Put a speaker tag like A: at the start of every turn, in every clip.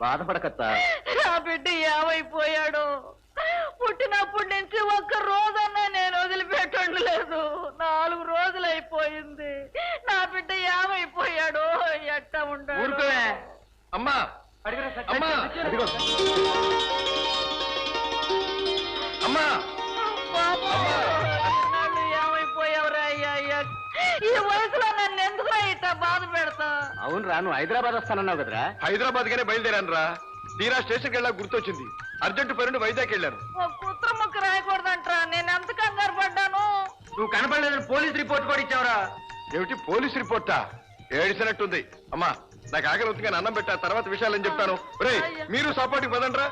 A: బాధపడకత్తా.
B: నా బిడ్డ ఏమైపోయాడు? పుట్టినప్పటి నుంచి ఒక్క రోజన్నా నేను వదిలిపెట్టలేదు నాలుగు రోజులు అయిపోయింది నా బిడ్డ ఏమైపోయాడు? ఎట్ట
A: ఊరుకోవే అమ్మా. అమ్మా. అదిగో. అమ్మా.
B: పాపం, నాళ్ళు ఏమైపోయావురా అయ్యా అయ్యా? ఈ వయసులో నన్ను ఎందుకు ఇట్ట బాధ పెడతా
A: అవునురా నువ్వు హైదరాబాద్ వస్తానన్నావు కదరా.
C: హైదరాబాద్ గానే బయలుదేరాను రా తీరా స్టేషన్కి వెళ్ళా గుర్తొచ్చింది. అర్జెంట్ పనుండి వైజాగ్ వెళ్ళాను.
B: ఒక కుత్ర ముక్క రాయకూడదంట్రా. నేను ఎంత కంగారు పడ్డాను?
A: నువ్వు కనపడలేదని పోలీస్ రిపోర్ట్ కూడా ఇచ్చావురా.
C: ఏమిటి పోలీస్ రిపోర్టా? ఏడిసినట్టుంది. అమ్మా నాకు ఆకలి అన్నం పెట్టా తర్వాత విషయాలని చెప్తాను? రే మీరు సపోర్ట్కి పదండ్రా.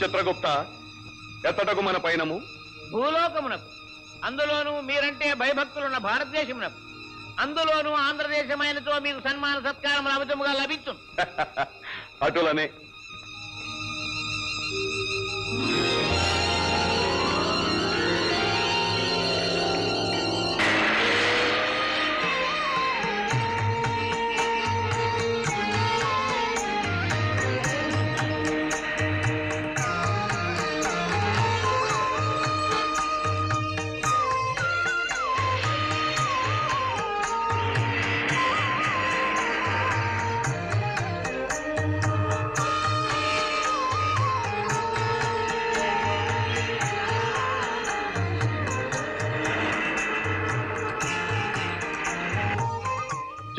C: చిత్రగుప్త ఎత్తటకు మన పైనము
D: భూలోకమునకు. అందులోనూ మీరంటే భయభక్తులున్న భారతదేశమునకు. అందులోనూ ఆంధ్రదేశమైనతో మీకు సన్మాన సత్కారములు అమితముగా లభించు
C: అటులనే.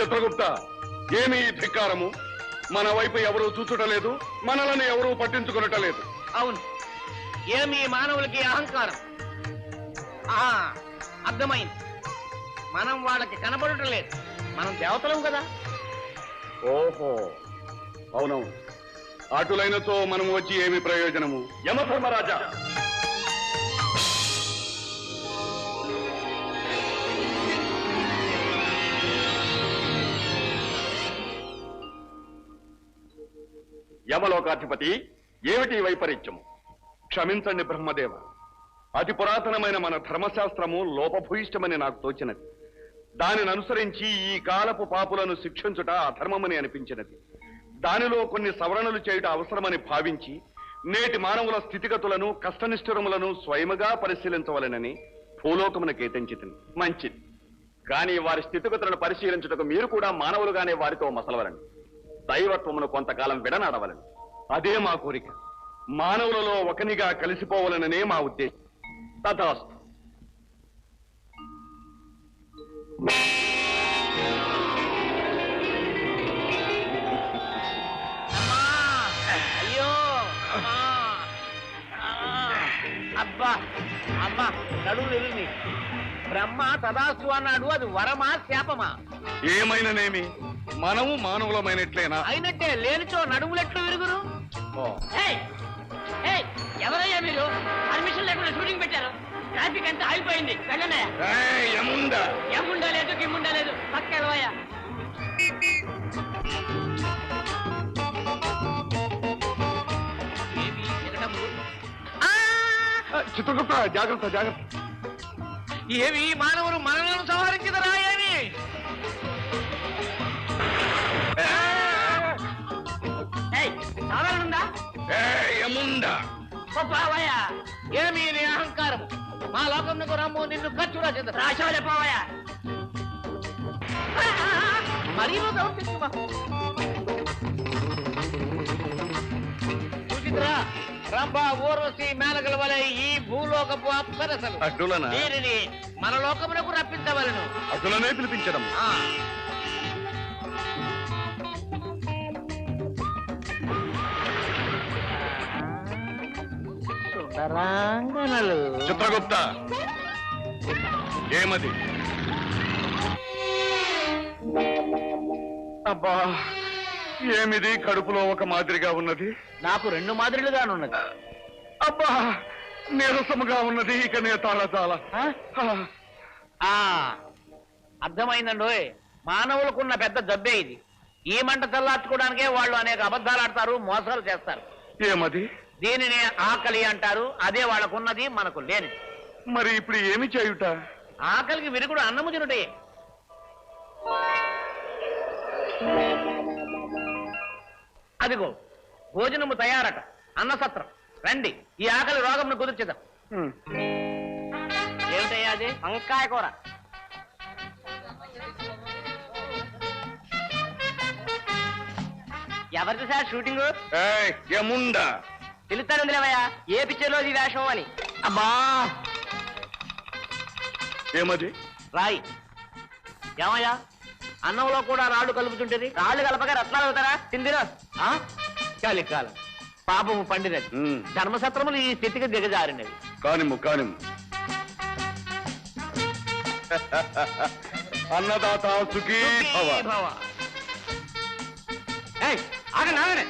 C: చిత్రగుప్త ఏమి ఈ ధిక్కారము? మన వైపు ఎవరూ చూచుటలేదు మనలను ఎవరూ పట్టించుకునటలేదు.
D: అవును. ఏమి ఈ మానవులకి అహంకారం? ఆ అర్థమైంది. మనం వాళ్ళకి కనబడటం లేదు మనం దేవతలం కదా?
C: ఓహో అవునవును. అటులైనతో మనం వచ్చి ఏమి ప్రయోజనము? యమధర్మరాజా! యమలోకాధిపతి ఏమిటి వైపరీత్యము? క్షమించండి బ్రహ్మదేవ. అతి పురాతనమైన మన ధర్మశాస్త్రము లోపభూయిష్టమని నాకు తోచినది. దానిని అనుసరించి ఈ కాలపు పాపులను శిక్షించుట అధర్మమని అనిపించినది. దానిలో కొన్ని సవరణలు చేయుట అవసరమని భావించి నేటి మానవుల స్థితిగతులను కష్టనిష్ఠురములను స్వయముగా పరిశీలించవలనని భూలోకమున కేతించితిని మంచిది. కానీ వారి స్థితిగతులను పరిశీలించుటకు మీరు కూడా మానవులుగానే వారితో మసలవరండి. దైవత్వమును కొంతకాలం విడనాడవలను. అదే మా కోరిక. మానవులలో ఒకనిగా కలిసిపోవాలననే మా ఉద్దేశం. తథాస్తు.
D: అమ్మా నడువు నిలుంది బ్రహ్మ తదాస్తు అన్నాడు అది వరమా శాపమా?
C: ఏమైననేమి? మనము మానవులమైనట్లేనా?
D: అయినట్టే లేనిచో నడుములెట్లు విరుగురు? ఎవరయ్యా మీరు? పర్మిషన్ లేకుండా షూటింగ్ పెట్టారు. ట్రాఫిక్ అంతా ఆగిపోయింది. వెళ్ళనే
C: ఏయ్, యముండా.
D: ఏముండా లేదు గిమ్ముండా లేదు. పక్క వెళ్ళవయ్యా
C: చిత్రగుప్త జాగ్రత్త జాగ్రత్త.
D: ఏమి మానవులు మనలను సంహరించదరా ఏమి? సాధారణంగా
C: ఏయ్, యముండా.
D: పావయ్యా ఏమి నీ అహంకారం మా లోకంకు రమ్ము నిన్ను ఖర్చు రాసేది రాశాలే పావయ్యా. మరీ చూసిద్రా రంభ ఊర్వశి మేనగల వలె ఈ భూలోకపు అప్సరసలు.
C: అడ్డులనా?
D: దీనిని మన లోకమునకు రప్పించవలను.
C: అటులనే పిలిపించడం.
D: ఆ. సుందరాంగనలు
C: చిత్రగుప్త ఏమది? అబ్బా ఏమిది కడుపులో ఒక మాదిరిగా ఉన్నది?
D: నాకు రెండు మాదిరిలుగానున్నది.
C: అబ్బా నీరసముగా ఉన్నది ఇక నే తాళ తాళ
D: ఆ. అర్థమైందండోయ్ మానవులకున్న పెద్ద జబ్బే ఇది. ఈ మంట చల్లార్చుకోవడానికే వాళ్ళు అనేక అబద్ధాలు ఆడతారు మోసాలు చేస్తారు.
C: ఏమది?
D: దీనిని ఆకలి అంటారు అదే వాళ్ళకున్నది మనకు లేనిది.
C: మరి ఇప్పుడు ఏమి చేయుట?
D: ఆకలికి విరుగుడు అన్నము తినుటే. అదిగో భోజనము తయారట. అన్నసత్రం. రండి ఈ ఆకలి రోగమును కుదుర్చిదాం. ఏమిటయ్యా అది? వంకాయ కూర.
A: ఎవరిది సార్ షూటింగ్?
C: ఏయ్, యముండా
A: పిలుస్తాను లేవయ్యా ఏ పిక్చర్లో ఈ వేషం అని.
D: అబ్బా!
C: ఏమది?
D: రాయి. ఏమయ్యా? అన్నంలో కూడా రాళ్ళు కలుపుతుంటది?
A: రాళ్ళు కలపగా రత్నాలు అవుతారా? తిందిరా.
D: ఆ? చలికాలం. పాపము పండినది.
C: ఉమ్,
D: ధర్మసత్రములు ఈ స్థితికి దిగజారినవి.
C: కానిమ్ము కానిమ్ము. అన్నదాత సుఖీ భవ.
D: భవ.
A: ఏయ్, ఆగండి ఆగండి.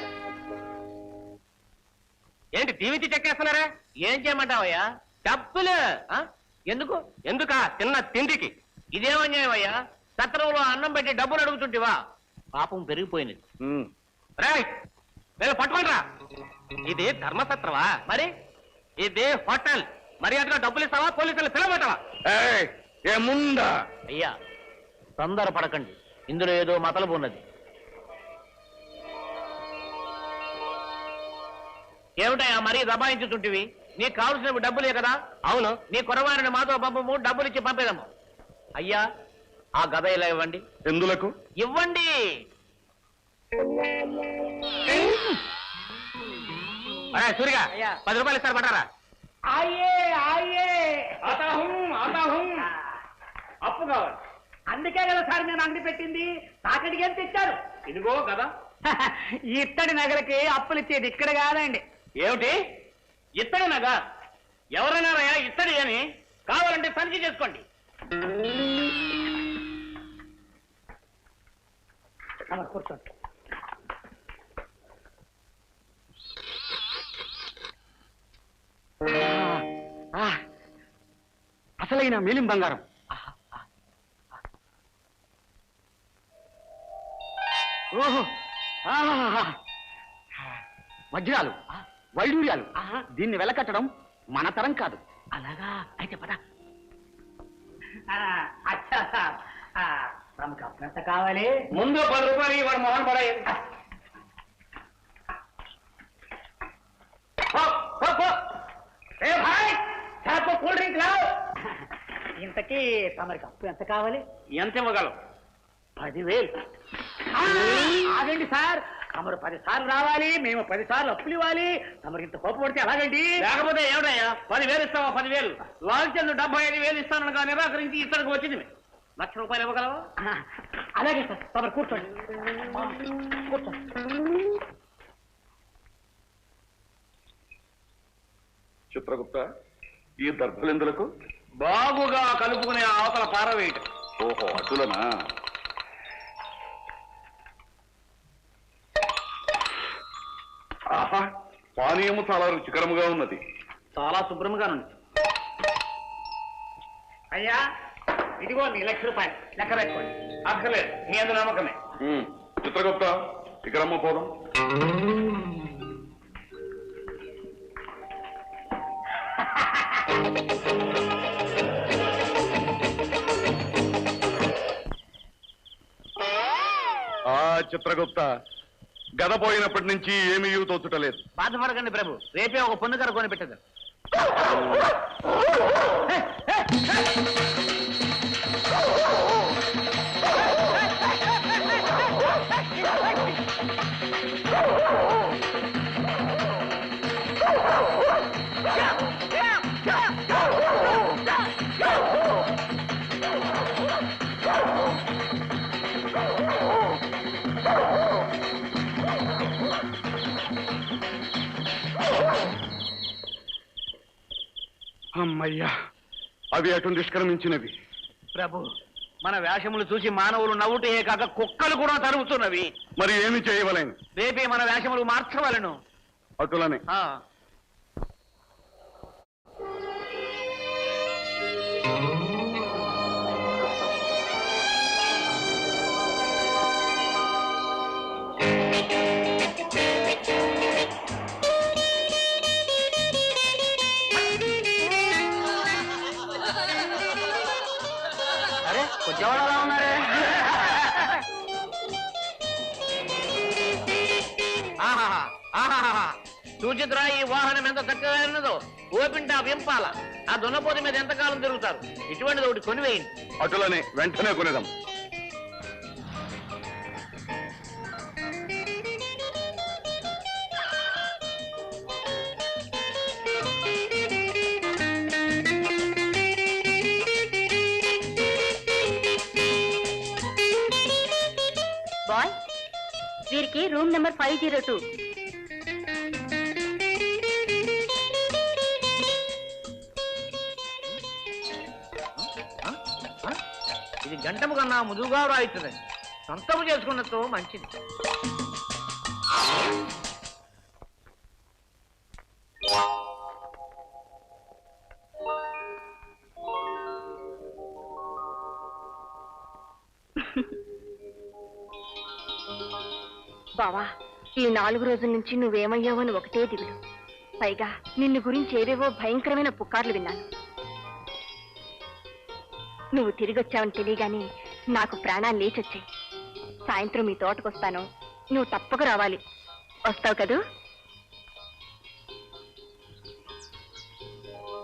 A: ఏంటి దీవించి చెక్కేస్తున్నారా?
D: ఏం చేయమంటావయ్యా?
A: డబ్బులు
D: ఆ? ఎందుకు?
A: ఎందుకా? తిన్న తిండికి.
D: ఇదేమన్యాయమయ్యా సత్రంలో అన్నం పెట్టి డబ్బులు అడుగుతుంటివా పాపం పెరిగిపోయినది.
A: వీళ్ళు పట్టుకోండిరా. ఇది ధర్మసత్రమా?
D: మరి?
A: ఇది హోటల్. మర్యాదగా డబ్బులు ఇస్తావా పోలీసులు పిలవటవా
C: యముండా
D: అయ్యా తొందర పడకండి ఇందులో ఏదో మతలబు ఉన్నది. ఏమిటయ్యా మరీ దబాయించుతుంటివి? నీకు కావలసినవి డబ్బులే కదా?
A: అవును.
D: నీ కురవారిని మాతో పంపము డబ్బులు ఇచ్చి పంపేదము. అయ్యా ఆ గద ఇలా ఇవ్వండి?
C: ఎందులకు?
D: ఇవ్వండి!
A: సూరిగా పది రూపాయలు ఇస్తారు పట్టారా
E: ఆయే ఆయే! అప్పు కావాలి. అందుకే కదా సార్ నేను అంగడి పెట్టింది. తాకడికి ఎంత ఇచ్చారు?
A: ఇదిగో కదా
E: ఇత్తడి నగలకి అప్పులు ఇచ్చేది ఇక్కడ కాదండి.
A: ఏమిటి? ఇత్తడి నగా. ఎవరైనారయ్యా ఇత్తడి అని? కావాలంటే తనిఖీ చేసుకోండి.
E: అలా కూర్చోండి
A: అసలైన మేలిం బంగారం. ఓహో. వజ్రాలు వైడూర్యాలు. దీన్ని వెలకట్టడం మన తరం కాదు.
E: అలాగా? అయితే పద. అచ్చా సార్ ఆ, తమకు అప్పు ఎంత కావాలి.
A: ముందు పది రూపాయలు ఇవాడు మొహన్ పడాయి
E: కూల్ డ్రింక్ రావు ఇంతకీ తమరికి అప్పు ఎంత కావాలి?
A: ఎంత ఇవ్వగలవు
E: పదివేలు. ఆ, ఆగండి సార్. తమరు పది సార్లు రావాలి మేము పది సార్లు అప్పులు ఇవ్వాలి. తమరికి ఇంత కోపం పడితే ఎలాగండి?
A: లేకపోతే ఏమిటయ్యా? పదివేలు ఇస్తావా పదివేలు? లాల్చంద్ డెబ్బై ఐదు వేలు ఇస్తానని కానీ నిరాకరించి ఇతనికి వచ్చింది. లక్ష రూపాయలు ఇవ్వగలవా?
E: అలాగే సార్ తమరు కూర్చోండి. కూర్చోండి.
C: చిత్రగుప్త ఈ దర్భలెందులకు?
A: బాగుగా కలుపుకునే అవతల పారవేయటం
C: ఓహో అటులనా? ఆహా పానీయము చాలా రుచికరముగా ఉన్నది.
A: చాలా శుభ్రంగా ఉంది
E: అయ్యా ఇదిగో నీ లక్ష రూపాయలు. లెక్క పెట్టుకోండి.
A: అక్కర్లేదు నీ అందు నమ్మకమే.
C: చిత్రగుప్త ఇక్కడమ్మ పోదాం. ఆ చిత్రగుప్త గద పోయినప్పటి నుంచి ఏమీ తోచుటలేదు
D: బాధపడకండి ప్రభు. రేపే ఒక పొన్ను కర కొని పెట్టదు.
C: అమ్మయ్యా. అవి అటు నిష్క్రమించినవి.
D: ప్రభు మన వేషములు చూసి మానవులు నవ్వుటే కాక కుక్కలు కూడా తరుగుతున్నవి
C: మరి ఏమి చేయవలేను?
D: రేపే మన వేషములు మార్చవలను.
C: అటులనే.
D: ఆహాహా. చూచిత్రా ఈ వాహనం ఎంత చక్కగా ఉన్నదో. ఓపెన్ టాప్ ఎంపాల ఆ దున్నపోతు మీద ఎంతకాలం తిరుగుతారు? ఇటువంటిది ఒకటి కొనివేయండి.
C: అటులనే వెంటనే కొనేదాం
F: బాయ్ వీరికి room number five zero two.
D: ఇది గంటము కన్నా ముదుగుగా రాయిస్తుంది సొంతము చేసుకున్నతో మంచిది.
F: బావా ఈ నాలుగు రోజుల నుంచి నువ్వేమయ్యావని ఒకటే దిగులు. పైగా నిన్ను గురించి ఏవేవో భయంకరమైన పుకార్లు విన్నాను. నువ్వు తిరిగొచ్చావని తెలియగాని నాకు ప్రాణాలు లేచొచ్చాయి. సాయంత్రం మీ తోటకొస్తాను. నువ్వు తప్పక రావాలి. వస్తావు కదూ?